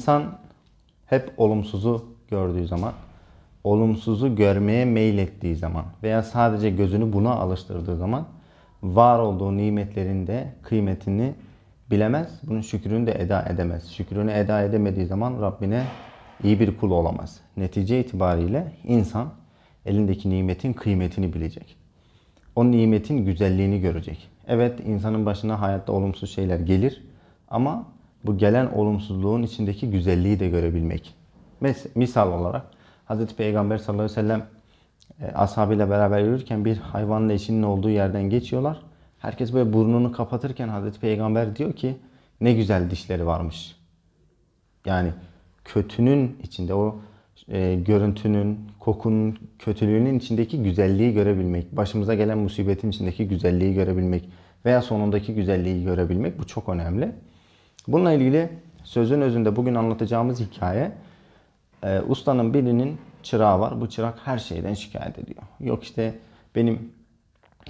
İnsan hep olumsuzu gördüğü zaman, olumsuzu görmeye meylettiği zaman veya sadece gözünü buna alıştırdığı zaman var olduğu nimetlerin de kıymetini bilemez. Bunun şükrünü de eda edemez. Şükrünü eda edemediği zaman Rabbine iyi bir kul olamaz. Netice itibariyle insan elindeki nimetin kıymetini bilecek. O nimetin güzelliğini görecek. Evet insanın başına hayatta olumsuz şeyler gelir ama bu gelen olumsuzluğun içindeki güzelliği de görebilmek. Mes- misal olarak Hz. Peygamber sallallahu aleyhi ve sellem e, ashabıyla beraber yürürken bir hayvanla eşinin olduğu yerden geçiyorlar. Herkes böyle burnunu kapatırken Hz. Peygamber diyor ki ne güzel dişleri varmış. Yani kötünün içinde o e, görüntünün, kokunun, kötülüğünün içindeki güzelliği görebilmek, başımıza gelen musibetin içindeki güzelliği görebilmek veya sonundaki güzelliği görebilmek bu çok önemli. Bununla ilgili sözün özünde bugün anlatacağımız hikaye e, ustanın birinin çırağı var. Bu çırak her şeyden şikayet ediyor. Yok işte benim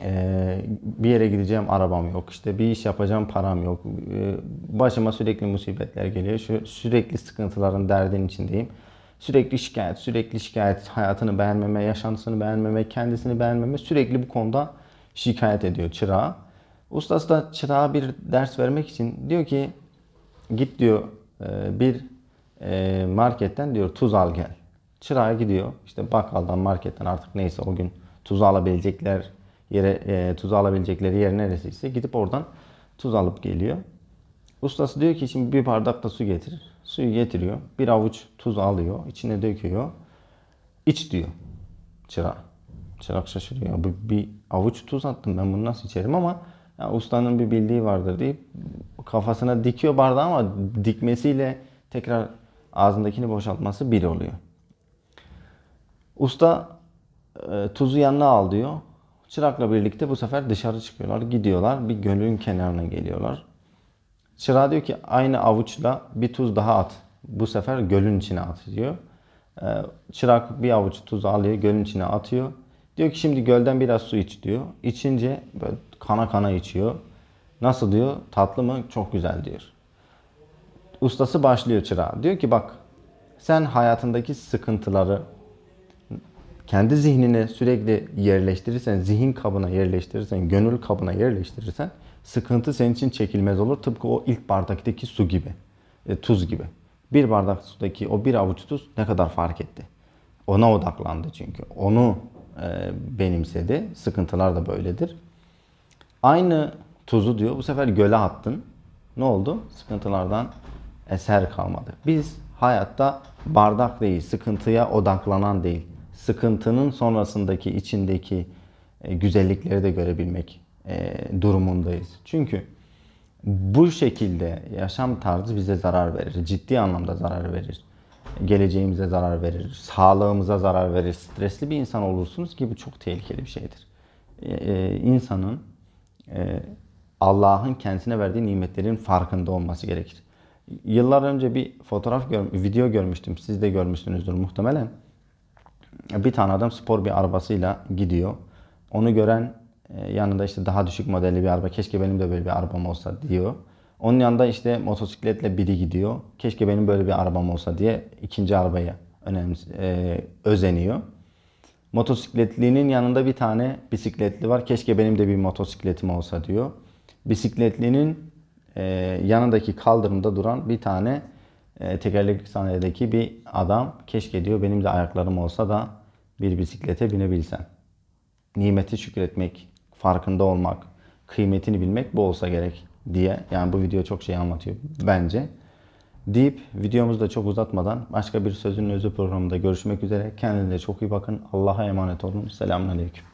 e, bir yere gideceğim arabam yok. İşte bir iş yapacağım param yok. E, başıma sürekli musibetler geliyor. Şu sürekli sıkıntıların derdin içindeyim. Sürekli şikayet, sürekli şikayet, hayatını beğenmeme, yaşantısını beğenmeme, kendisini beğenmeme sürekli bu konuda şikayet ediyor çırağa. Ustası da çırağa bir ders vermek için diyor ki git diyor e, bir e, marketten diyor tuz al gel. Çırağa gidiyor. İşte bakkaldan marketten artık neyse o gün tuz alabilecekler yere e, tuz alabilecekleri yer neresiyse gidip oradan tuz alıp geliyor. Ustası diyor ki şimdi bir bardak da su getir. Suyu getiriyor. Bir avuç tuz alıyor. içine döküyor. İç diyor çırağa. Çırak şaşırıyor. Bu bir avuç tuz attım ben bunu nasıl içerim ama ya ustanın bir bildiği vardır deyip kafasına dikiyor bardağı ama dikmesiyle tekrar ağzındakini boşaltması bir oluyor. Usta e, tuzu yanına al diyor. Çırakla birlikte bu sefer dışarı çıkıyorlar. Gidiyorlar bir gölün kenarına geliyorlar. Çırağa diyor ki aynı avuçla bir tuz daha at. Bu sefer gölün içine at diyor. E, çırak bir avuç tuz alıyor gölün içine atıyor. Diyor ki şimdi gölden biraz su iç diyor. İçince böyle kana kana içiyor. Nasıl diyor? Tatlı mı? Çok güzel diyor. Ustası başlıyor çırağa. Diyor ki bak sen hayatındaki sıkıntıları kendi zihnine sürekli yerleştirirsen, zihin kabına yerleştirirsen, gönül kabına yerleştirirsen sıkıntı senin için çekilmez olur. Tıpkı o ilk bardaktaki su gibi, e, tuz gibi. Bir bardak sudaki o bir avuç tuz ne kadar fark etti? Ona odaklandı çünkü. Onu e, benimsedi. Sıkıntılar da böyledir. Aynı tuzu diyor bu sefer göle attın. Ne oldu? Sıkıntılardan eser kalmadı. Biz hayatta bardak değil, sıkıntıya odaklanan değil, sıkıntının sonrasındaki içindeki e, güzellikleri de görebilmek e, durumundayız. Çünkü bu şekilde yaşam tarzı bize zarar verir. Ciddi anlamda zarar verir. Geleceğimize zarar verir. Sağlığımıza zarar verir. Stresli bir insan olursunuz ki bu çok tehlikeli bir şeydir. Ee, insanın Allah'ın kendisine verdiği nimetlerin farkında olması gerekir. Yıllar önce bir fotoğraf, gör, video görmüştüm. Siz de görmüşsünüzdür muhtemelen. Bir tane adam spor bir arabasıyla gidiyor. Onu gören e, yanında işte daha düşük modelli bir araba. Keşke benim de böyle bir arabam olsa diyor. Onun yanında işte motosikletle biri gidiyor. Keşke benim böyle bir arabam olsa diye ikinci arabaya önemli, e, özeniyor. Motosikletlinin yanında bir tane bisikletli var. Keşke benim de bir motosikletim olsa diyor. Bisikletlinin e, yanındaki kaldırımda duran bir tane e, tekerlekli sandalyedeki bir adam. Keşke diyor benim de ayaklarım olsa da bir bisiklete binebilsem. Nimeti şükretmek, farkında olmak, kıymetini bilmek bu olsa gerek diye. Yani bu video çok şey anlatıyor bence. Deyip videomuzu da çok uzatmadan başka bir sözün özü programında görüşmek üzere. Kendinize çok iyi bakın. Allah'a emanet olun. Selamun Aleyküm.